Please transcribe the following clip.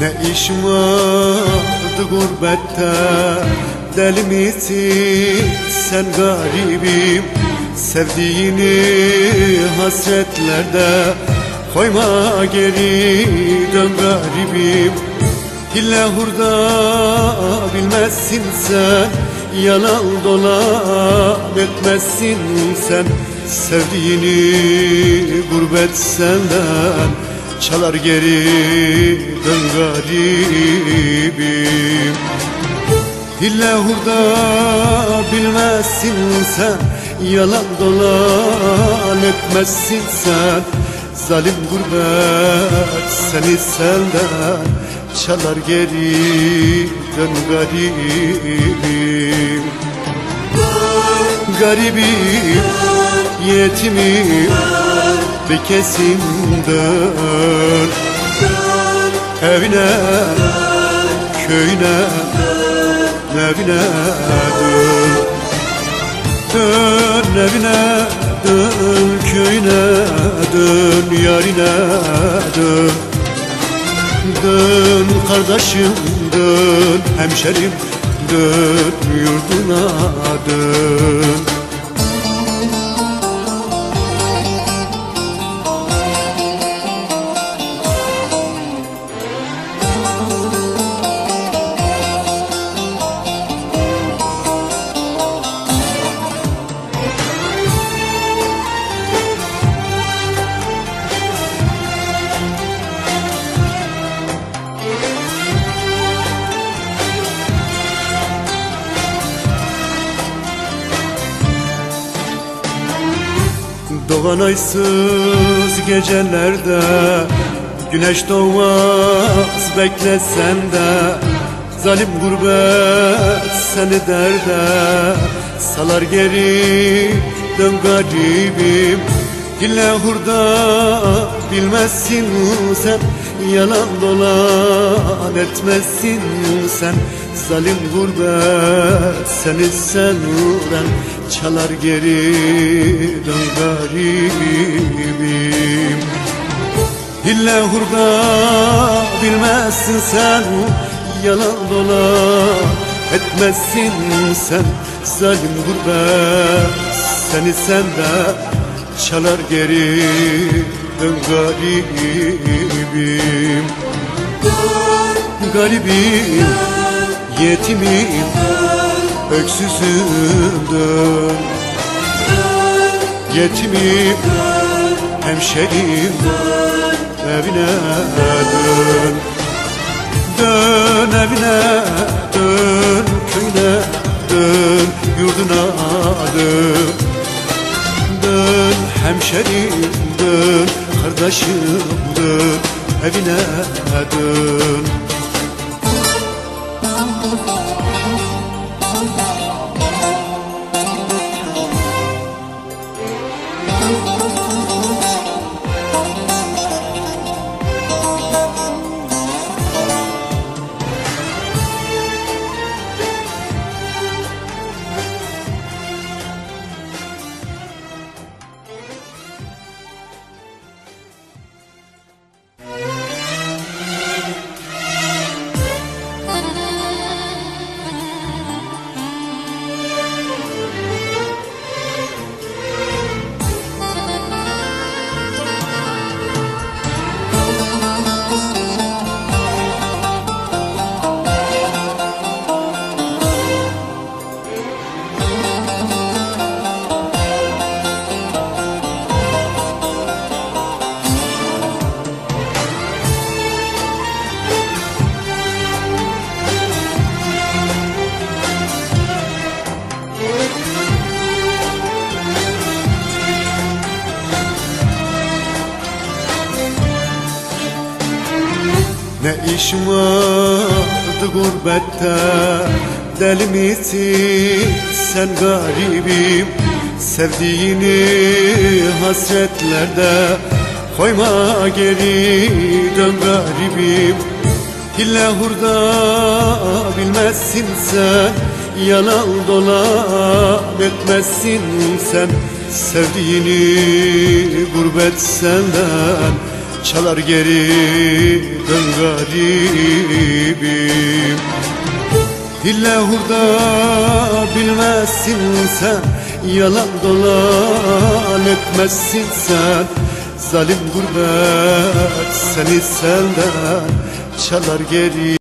Ne işim vardı gurbette? Deli misin? Sen garibim. Sevdiğini hasretlerde Koyma geri dön garibim. Hille hurda bilmezsin sen Yalan dolan etmezsin sen. Sevdiğini gurbet senden Çalar geri dön garibim. Hille hurda bilmezsin sen Yalan dolan etmezsin sen. Zalim gurbet seni senden Çalar geri dön garibim. Garibim, yetimim Bir kesim dön. Evine, köyüne evine dön. Dön evine dön. Köyüne dön. Yarine dön. Dön kardeşim dön. Hemşerim dön. Yurduna dön Doğan aysız gecelerde Güneş doğmaz beklesen de Zalim gurbet seni derde Salar geri dön garibim. Dille hurda bilmezsin sen Yalan dolan etmezsin sen. Zalim gurbet seni sen uğran. Çalar geri dön garibim. Hille hurda bilmezsin sen. Yalan dolan etmezsin sen. Zalim gurbet seni senden Çalar geri dön garibim. Garibim, yetimim, öksüzüm dön. Yetimim, hemşerim, evine dön. Dön evine, Dön Evine dön Ne işim vardı gurbette? Deli misin? Sen garibim. Sevdiğini hasretlerde Koyma geri. Dön garibim. Hille hurda bilmezsin sen. Yalan dolan etmezsin sen. Sevdiğini gurbet senden çalar geri dön garibim. Hille hurda bilmezsin sen Yalan dolan etmezsin sen. Zalim gurbet seni senden çalar geri